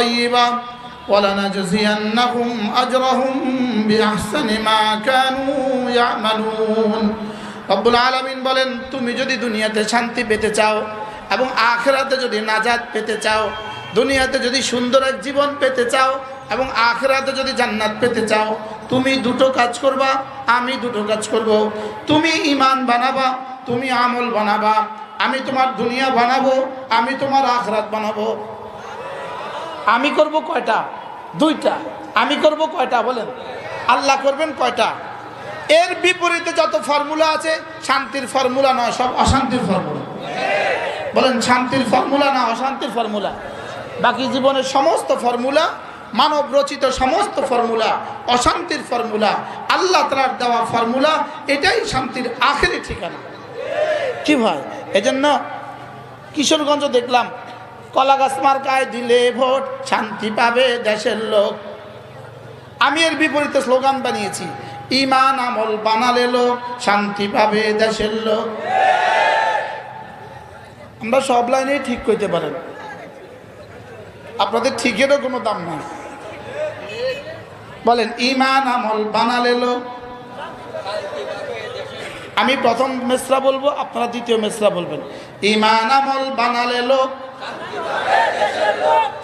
طيبا ولنجزينهم أجرهم بأحسن ما كانوا يعملون রব্বুল আলমিন বলেন তুমি যদি দুনিয়াতে শান্তি পেতে চাও এবং আখেরাতে যদি নাজাদ পেতে চাও দুনিয়াতে যদি সুন্দর এক জীবন পেতে চাও এবং আখেরাতে যদি জান্নাত পেতে চাও তুমি দুটো কাজ করবা আমি দুটো কাজ করব তুমি ইমান বানাবা তুমি আমল বানাবা আমি তোমার দুনিয়া বানাবো আমি তোমার আখরাত বানাবো আমি করব কয়টা? দুইটা। আমি করব কয়টা বলেন? আল্লাহ করবেন কয়টা? এর বিপরীতে যত ফর্মুলা আছে, শান্তির ফর্মুলা নয়, সব অশান্তির ফর্মুলা। বলেন, শান্তির ফর্মুলা না অশান্তির ফর্মুলা? বাকি জীবনের সমস্ত ফর্মুলা, মানব রচিত সমস্ত ফর্মুলা, অশান্তির ফর্মুলা, আল্লাহ তালার দেওয়া ফর্মুলা, এটাই শান্তির আখেরি ঠিকানা। কি ভাই? এজন্য কিশোরগঞ্জ দেখলাম কলা গাছ মার্কায় দিলে ভোট শান্তি পাবে দেশের লোক। আমি এর বিপরীতে স্লোগান বানিয়েছি, ইমান আমল বানালে লোক শান্তি পাবে দেশের লোক। আমরা সব লাইনেই ঠিক করতে পারেন। আপনাদের ঠিকেরও কোনো দাম নাই। বলেন, ইমান আমল বানালে লোক। আমি প্রথম মেসরা বলব, আপনারা দ্বিতীয় মেসরা বলবেন। ইমান আমল বানালে লোক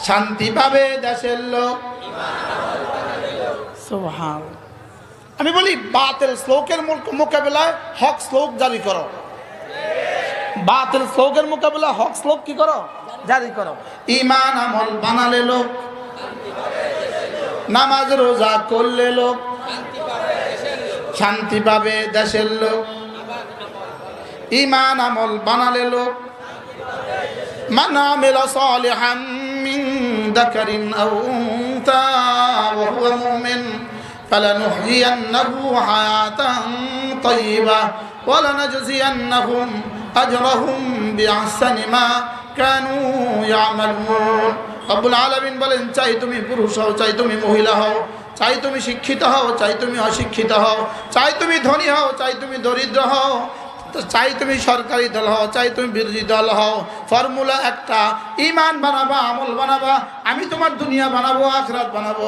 শান্তি পাবে দেশের লোক। আমি বলি বাতিল শ্লোকের মোকাবেলায় হক শ্লোক জারি করো। বাতিল শ্লোকের মোকাবেলা হক শ্লোক কি করো? জারি করো। ইমান আমল বানালে লোক। নামাজ রোজা করলে লোক। শান্তি পাবে দেশের লোক। ইমান আমল বানালে লোক। من عمل صالحا من ذكر أو أنثى وهو مؤمن فلنحيينه حياة طيبة ولنجزينهم أجرهم بأحسن ما كانوا يعملون রব্বুল আলমিন বলেন চাই তুমি পুরুষ হও চাই তুমি মহিলা হও চাই তুমি শিক্ষিত হও চাই তুমি অশিক্ষিত হও চাই তুমি ধনী হও চাই তুমি দরিদ্র হও তো চাই তুমি সরকারি দল হও, চাই তুমি বিরোধী দল হও। ফর্মুলা একটা, ইমান বানাবা, আমল বানাবা, আমি তোমার দুনিয়া বানাবো, আখরাত বানাবো।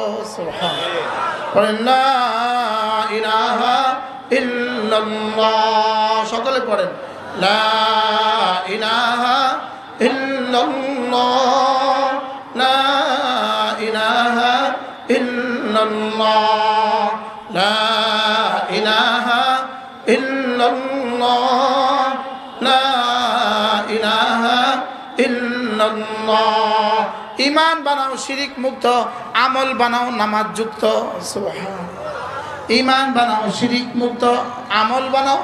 সকলে পড়েন, লা ইলাহা ইল্লাল্লাহ। লা ইলাহা ইল্লাল্লাহ। ইমান বানাও শিরিক মুক্ত আমল বানাও নামাজ যুক্ত। ইমান বানাও শিরিক মুক্ত আমল বানাও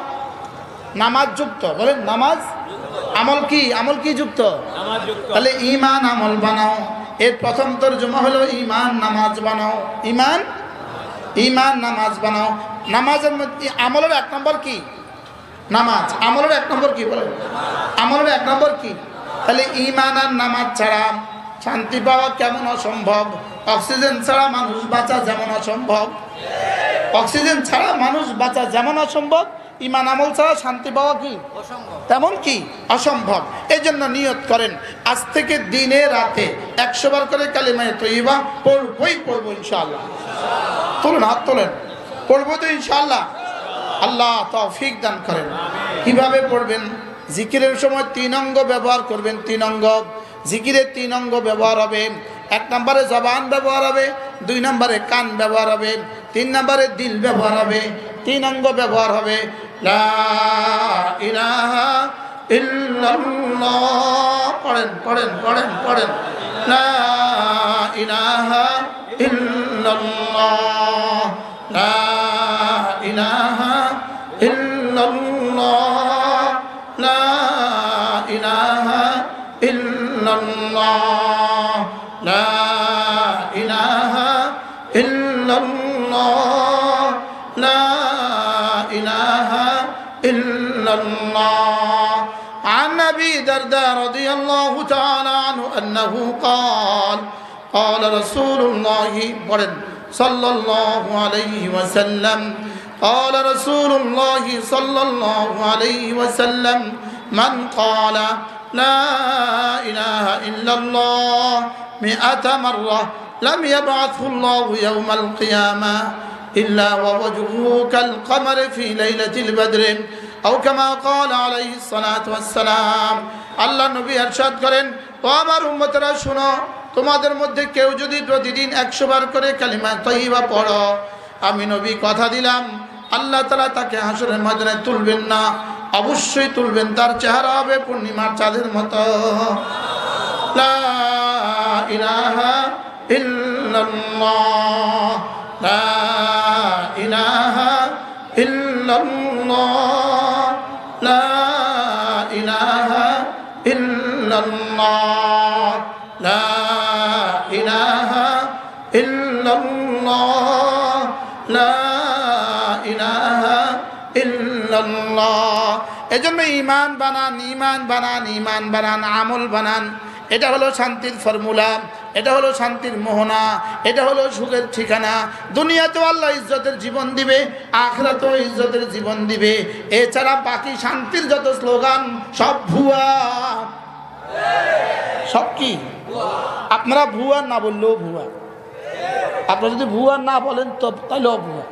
নামাজ যুক্ত। বলেন নামাজ? আমল কি? আমল কি যুক্ত? তাহলে ইমান আমল বানাও। এর প্রথম তর্জমা হলো ইমান নামাজ বানাও। ইমান ইমান নামাজ বানাও। নামাজের মধ্যে আমলের এক নম্বর কি? নামাজ। আমলের এক নম্বর কি বলেন? আমলের এক নম্বর কি? তাহলে ইমান আর নামাজ ছাড়া শান্তি পাওয়া কেমন অসম্ভব? অক্সিজেন ছাড়া মানুষ বাঁচা যেমন অসম্ভব? অক্সিজেন ছাড়া মানুষ বাঁচা যেমন অসম্ভব ইমান আমল ছাড়া শান্তি পাওয়া কি? তেমন কি? অসম্ভব। এই জন্য নিয়ত করেন আজ থেকে দিনে রাতে একশো বার করে কালিমায় তৈবা পড়বই পড়ব ইনশাল্লাহ তুলুন হাত তোলেন। পড়ব তো ইনশাল্লাহ আল্লাহ তৌফিক দান করেন। কীভাবে পড়বেন? জিকিরের সময় তিন অঙ্গ ব্যবহার করবেন, তিন অঙ্গ। জিকিরের তিন অঙ্গ ব্যবহার হবে, এক নম্বরে জবান ব্যবহার হবে, দুই নম্বরে কান ব্যবহার হবে, তিন নম্বরে দিল ব্যবহার হবে, তিন অঙ্গ ব্যবহার হবে। পড়েন পড়েন পড়েন পড়েন। লা ইলাহা ইল্লাল্লাহ। لا إله إلا الله. لا إله إلا الله. عن أبي درداء رضي الله تعالى عنه أنه قال قال رسول الله صلى الله عليه وسلم قال رسول الله صلى الله عليه وسلم من قال لا إله إلا الله مئة مرة لم يبعثه الله يوم القيامة إلا ووجهه كالقمر في ليلة البدر أو كما قال عليه الصلاة والسلام আল্লাহ নবী আরশাদ করেন ও আমার উম্মতরা শুনো তোমাদের মধ্যে কেউ যদি প্রতিদিন একশো বার করে কালিমা তৈবা পড়ো আমি নবী কথা দিলাম আল্লাহ তালা তাকে হাসরের ময়দানে তুলবেন না অবশ্যই তুলবেন তার চেহারা হবে পূর্ণিমার চাঁদের মতো। লা ইল্লাল্লাহ। এজন্য ইমান বানান ইমান বানান ইমান বানান, আমল বানান। এটা হলো শান্তির ফর্মুলা, এটা হলো শান্তির মোহনা, এটা হলো সুখের ঠিকানা। দুনিয়াতেও আল্লাহ ইজ্জতের জীবন দিবে, আখরাতেও ইজ্জতের জীবন দিবে। এছাড়া বাকি শান্তির যত স্লোগান, সব ভুয়া। সব কি? আপনারা ভুয়া না বললেও ভুয়া। আপনারা যদি ভুয়া না বলেন তো তাইলেও ভুয়া।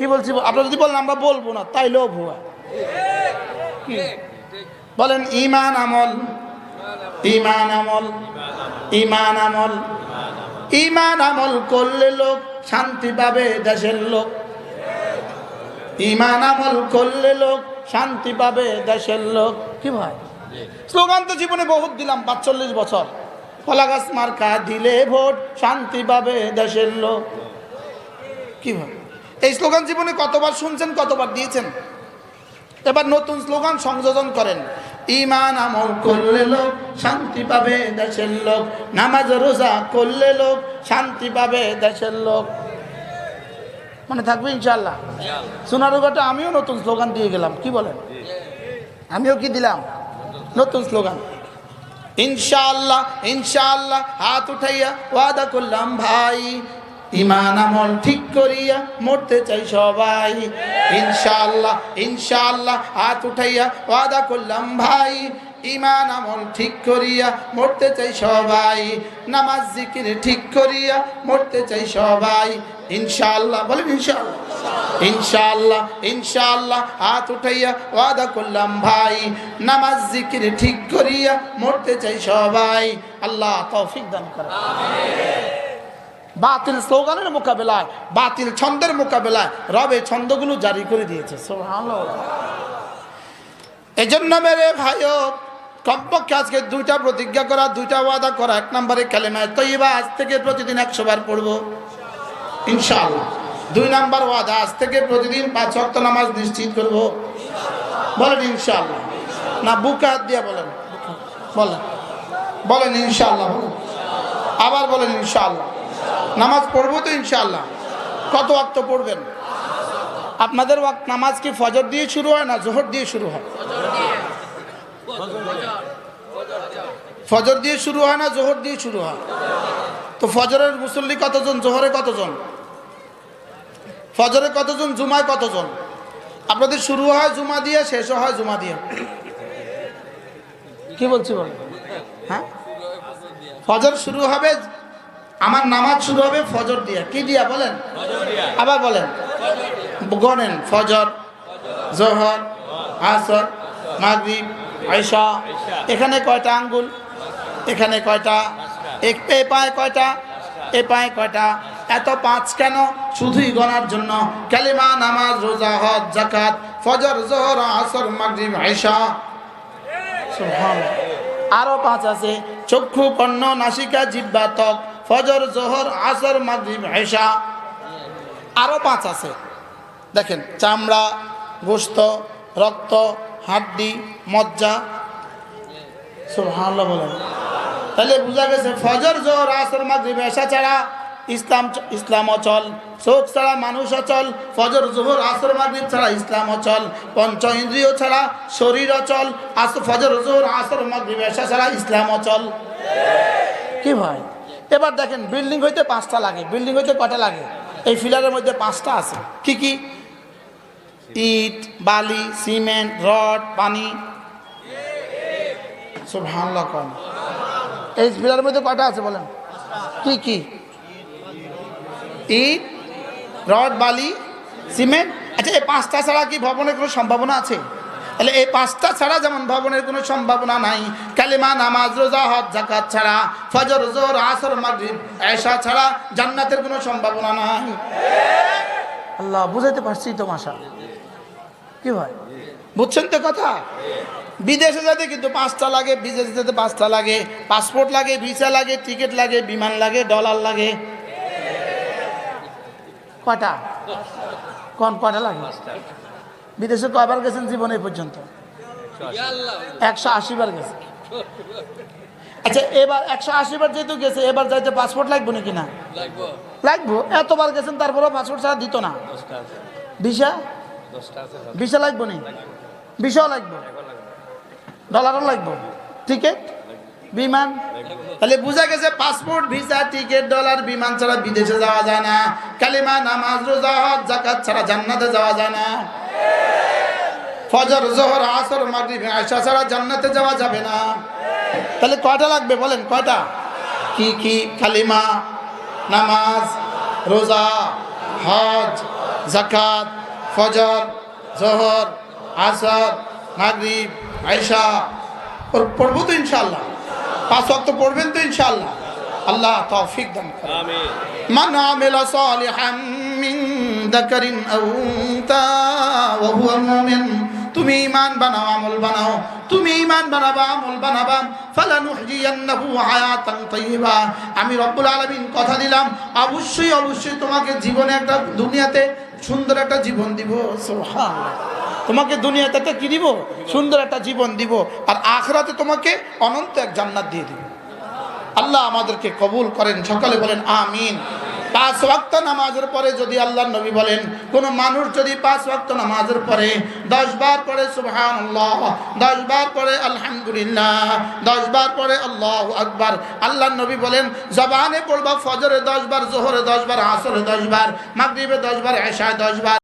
কি বলছি? আপনারা যদি বলেন, আমরা বলব না তাইলেও ভুয়া কি? বলেন ইমান আমল। ইমান আমল। ইমান আমল। ইমান আমল করলে লোক শান্তি পাবে দেশের লোক। ইমান আমল করলে লোক শান্তি পাবে দেশের লোক। কি ভাই? স্লোগান তো জীবনে বহুত দিলাম, পাঁচচল্লিশ বছর। কলা গাছ মার্কা দিলে ভোট শান্তি পাবে দেশের লোক। কি ভাই? এই স্লোগান জীবনে কতবার শুনছেন কতবার দিয়েছেন? এবার নতুন স্লোগান সংযোজন করেন। ইমান আমল করলে লোক শান্তি পাবে দেশের লোক। নামাজ রোজা করলে লোক শান্তি পাবে দেশের লোক। মানে থাকবে ইনশাল্লাহ সোনারুঘাটে আমিও নতুন স্লোগান দিয়ে গেলাম কি বলেন? আমিও কি দিলাম? নতুন স্লোগান। ইনশাআল্লাহ ইনশাআল্লাহ হাত উঠাইয়া ওয়াদা করলাম ভাই। ইমান আমল ঠিক করিয়া মরতে চাই সবাই। ইনশাআল্লাহ ইনশাআল্লাহ, হাত উঠাইয়া ওয়াদা করলাম ভাই। ইমান আমল ঠিক করিয়া মরতে চাই সবাই। নামাজ, জিকির ঠিক করিয়া মরতে চাই সবাই। ইনশাআল্লাহ, বলেন ইনশাআল্লাহ। ইনশাআল্লাহ ইনশাআল্লাহ, হাত উঠাইয়া ওয়াদা করলাম ভাই। নামাজ, জিকির ঠিক করিয়া মরতে চাই সবাই। আল্লাহ তৌফিক দান করে বাতিল স্লোগানের মোকাবেলায়, বাতিল ছন্দের মোকাবেলায় রবে ছন্দগুলো জারি করে দিয়েছে। সুবহানাল্লাহ। এজন্য মেরে ভাইও, কমপক্ষে আজকে দুইটা প্রতিজ্ঞা করা, দুইটা ওয়াদা করা, এক নম্বরে কালেমায় তৈবা আজ থেকে প্রতিদিন একশো বার পড়ব। ইনশাআল্লাহ। দুই নাম্বার ওয়াদা, আজ থেকে প্রতিদিন পাঁচ ওয়াক্ত নামাজ নিশ্চিত করব। বলেন ইনশাআল্লাহ। না, বুকে হাত দিয়ে বলেন। বলেন। বলেন ইনশাআল্লাহ, বলেন। আবার বলেন ইনশাআল্লাহ। নামাজ পড়ব তো ইনশাল্লাহ কত ওয়াক্ত পড়বেন? আপনাদের ওয়াক্ত নামাজ কি ফজর দিয়ে শুরু হয় না জোহর দিয়ে শুরু হয়? ফজর দিয়ে শুরু হয় না জোহর দিয়ে শুরু হয়? তো ফজরের মুসল্লি কতজন জোহরে কতজন? ফজরে কতজন জুমায় কতজন? আপনাদের শুরু হয় জুমা দিয়ে শেষও হয় জুমা দিয়ে। কি বলছি বল? হ্যাঁ? ফজর শুরু হবে আমার নামাজ শুরু হবে ফজর দিয়া। কি দিয়া বলেন? আবার বলেন। গনেন ফজর জোহর আসর মাগরিব আয়সা এখানে কয়টা আঙ্গুল? এখানে কয়টা? এক এ পায় কয়টা? এ পায় কয়টা? এত পাঁচ কেন? শুধুই গণার জন্য। কালিমা নামাজ রোজা হজ জাকাত ফজর জোহর আসর মাগরিব সুবহানাল্লাহ। আরও পাঁচ আছে। চক্ষু কর্ণ নাসিকা জিব্বা ত্বক। ফজর, জোহর, আসর, মাগরিব আয়সা আরও পাঁচ আছে। দেখেন, চামড়া, গোস্ত, রক্ত, হাড্ডি, মজ্জা। সুবহানাল্লাহ বলেন। তাহলে বোঝা গেছে, ফজর, জোহর, আসর, মাগরিব এসা ছাড়া ইসলাম ইসলাম অচল। চোখ ছাড়া মানুষ অচল। ফজর, জোহর, আসর, মাগরিব ছাড়া ইসলাম অচল। পঞ্চ ইন্দ্রিয় ছাড়া শরীর অচল। আস ফজর, জোহর, আসর, মাগরিব এসা ছাড়া ইসলাম অচল। কি ভাই? এবার দেখেন বিল্ডিং হইতে পাঁচটা লাগে বিল্ডিং হইতে কটা লাগে? এই ফিলারের মধ্যে পাঁচটা আছে। কি কি? ইট, বালি, সিমেন্ট, রড, পানি। সব হামলা কম এই পিলারের মধ্যে কটা আছে বলেন? কি কি? ইট, রড, বালি, সিমেন্ট। আচ্ছা এই পাঁচটা ছাড়া কি ভবনের কোনো সম্ভাবনা আছে? তাহলে এই পাঁচটা ছাড়া যেমন ভবনের কোনো সম্ভাবনা নাই কালিমা নামাজ রোজা হজ জাকাত ছাড়া ফজর জোর আসর মাগরিব এশা ছাড়া জান্নাতের কোনো সম্ভাবনা নাই। আল্লাহ বুঝাইতে পারছি তো মাসা কি ভাই? বুঝছেন তো কথা? বিদেশে যেতে কিন্তু পাঁচটা লাগে বিদেশে যেতে পাঁচটা লাগে পাসপোর্ট লাগে ভিসা লাগে টিকিট লাগে বিমান লাগে ডলার লাগে। কটা কোন কটা লাগে? বিদেশে কয়বার গেছেন জীবনে পর্যন্ত? একশো আশি বার গেছে। আচ্ছা এবার একশো আশি বার যেহেতু গেছে এবার যাইতে পাসপোর্ট লাগবে নাকি না? লাগবো। এতবার গেছেন তারপরেও পাসপোর্ট ছাড়া দিত না? ভিসা? ভিসা লাগবো নি? ভিসাও লাগবো? ডলারও লাগবো? টিকিট? বিমান? তাহলে বোঝা গেছে পাসপোর্ট ভিসা টিকিট ডলার বিমান ছাড়া বিদেশে যাওয়া যায় না। কালিমা নামাজ রোজা হজ জাকাত ছাড়া জান্নাতে যাওয়া যায় না। ফজর জোহর আসর মাগরিব আয়সা ছাড়া জান্নাতে যাওয়া যাবে না। তাহলে কয়টা লাগবে বলেন কয়টা? কি কি? কালিমা নামাজ রোজা হজ জাকাত ফজর জোহর আসর মাগরিব আয়সা। পড়ব তো ইনশাল্লাহ পাঁচ অক্ত পড়বেন তো ইনশাল্লাহ আল্লাহ তফিক দান মান আমিলা সালিহান من ذكر أو أنثى وهو مؤمن তুমি ইমান বানাও আমল বানাও তুমি ইমান বানাবা আমল বানাবা ফালানুহজিয়ান্নাহু হায়াতান তাইয়্যিবা আমি রব্বুল আলামিন কথা দিলাম অবশ্যই অবশ্যই তোমাকে জীবনে একটা দুনিয়াতে সুন্দর একটা জীবন দিব সুবহানাল্লাহ তোমাকে দুনিয়াতে একটা কি দিব সুন্দর একটা জীবন দিব আর আখরাতে তোমাকে অনন্ত এক জান্নাত দিয়ে দিব আল্লাহ আমাদেরকে কবুল করেন সকালে বলেন আমিন পাঁচ ওয়াক্ত নামাজের পরে যদি আল্লাহ নবী বলেন, কোন মানুষ যদি পাঁচ ওয়াক্ত নামাজের পরে দশ বার পরে সুবহান দশ বার পরে আলহামদুলিল্লাহ, দশ বার পরে আল্লাহ আকবার আল্লাহ নবী বলেন, জবানে পড়বা ফজরে দশ বার, জোহরে দশ বার, আসরে দশ বার, মাগরীবে দশ বার, এশায় দশ বার।